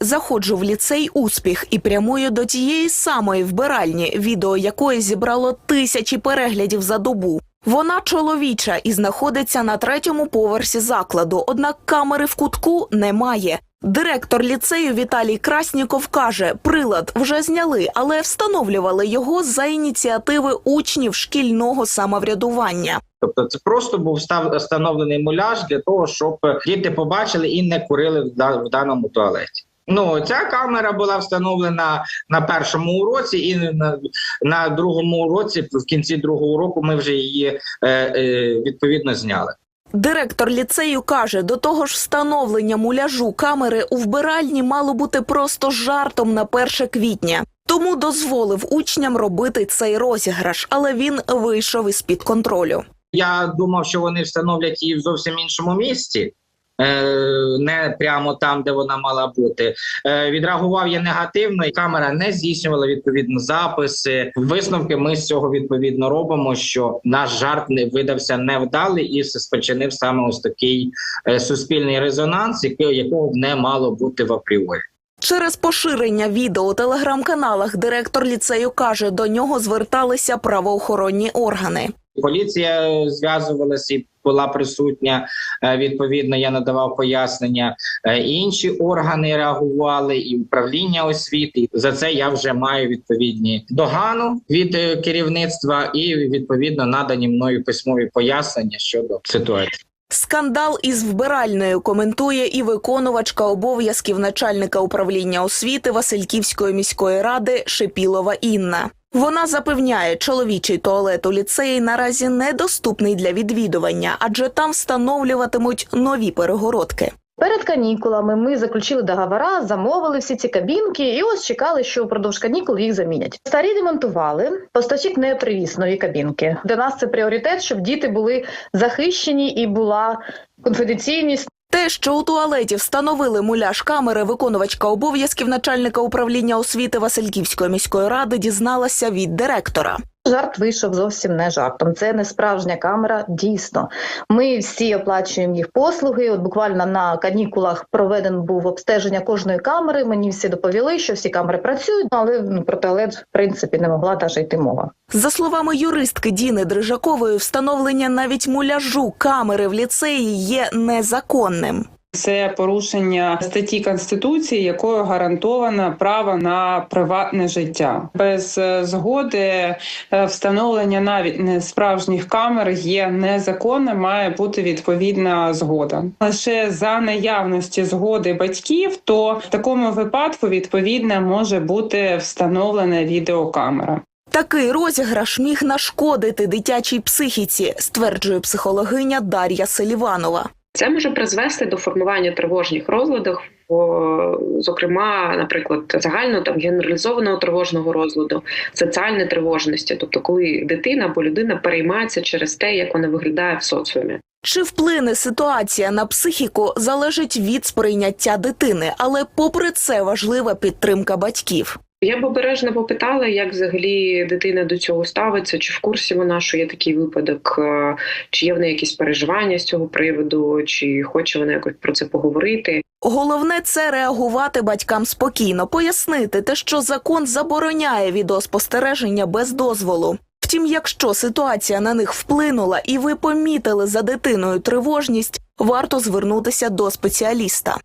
Заходжу в ліцей успіх і прямую до тієї самої вбиральні, відео якої зібрало тисячі переглядів за добу. Вона чоловіча і знаходиться на третьому поверсі закладу, однак камери в кутку немає. Директор ліцею Віталій Красніков каже, прилад вже зняли, але встановлювали його за ініціативи учнів шкільного самоврядування. Тобто це просто був став встановлений муляж для того, щоб діти побачили і не курили в, да- в даному туалеті. Ну ця камера була встановлена на першому уроці, і на, на другому уроці, в кінці другого року, ми вже її е, е, відповідно зняли. Директор ліцею каже, до того ж встановлення муляжу камери у вбиральні мало бути просто жартом на 1 квітня. Тому дозволив учням робити цей розіграш, але він вийшов із під контролю. Я думав, що вони встановлять її в зовсім іншому місці. Е, Не прямо там, де вона мала бути, Е, відреагував я негативно, і камера не здійснювала відповідно записи. Висновки ми з цього відповідно робимо. Що наш жарт не видався невдалий і спричинив саме ось такий е, суспільний резонанс, якого не мало бути в апріорі. Через поширення відео у телеграм-каналах директор ліцею каже, до нього зверталися правоохоронні органи. Поліція зв'язувалася і була присутня. Е, Відповідно, я надавав пояснення. Е, Інші органи реагували, і управління освіти. За це я вже маю відповідні догану від е, керівництва і відповідно надані мною письмові пояснення щодо ситуації. Скандал із вбиральною коментує і виконувачка обов'язків начальника управління освіти Васильківської міської ради Шепілова Інна. Вона запевняє, чоловічий туалет у ліцеї наразі недоступний для відвідування, адже там встановлюватимуть нові перегородки. Перед канікулами ми заключили договора, замовили всі ці кабінки, і ось чекали, що впродовж канікул їх замінять. Старі демонтували. Поставщик не привіз нові кабінки. Для нас це пріоритет, щоб діти були захищені і була конфіденційність. Що у туалеті встановили муляж камери, виконувачка обов'язків начальника управління освіти Васильківської міської ради дізналася від директора. Жарт вийшов зовсім не жартом. Це не справжня камера. Дійсно, ми всі оплачуємо їх послуги. От буквально на канікулах проведен був обстеження кожної камери. Мені всі доповіли, що всі камери працюють, але ну, про туалет в принципі не могла навіть йти мова. За словами юристки Діни Дрижакової, встановлення навіть муляжу камери в ліцеї є незаконним. Це порушення статті конституції, якою гарантовано право на приватне життя. Без е, згоди е, встановлення навіть не справжніх камер є незаконним, має бути відповідна згода. Лише за наявності згоди батьків, то в такому випадку відповідно може бути встановлена відеокамера. Такий розіграш міг нашкодити дитячій психіці, стверджує психологиня Дар'я Селіванова. Це може призвести до формування тривожних розладів, зокрема, наприклад, загально там генералізованого тривожного розладу, соціальної тривожності, тобто коли дитина або людина переймається через те, як вона виглядає в соціумі. Чи вплине ситуація на психіку залежить від сприйняття дитини, але попри це важлива підтримка батьків. Я б обережно попитала, як взагалі дитина до цього ставиться, чи в курсі вона, що є такий випадок, е, чи є в неї якісь переживання з цього приводу, чи хоче вона якось про це поговорити. Головне це реагувати батькам спокійно, пояснити те, що закон забороняє відеоспостереження без дозволу. Втім, якщо ситуація на них вплинула і ви помітили за дитиною тривожність, варто звернутися до спеціаліста.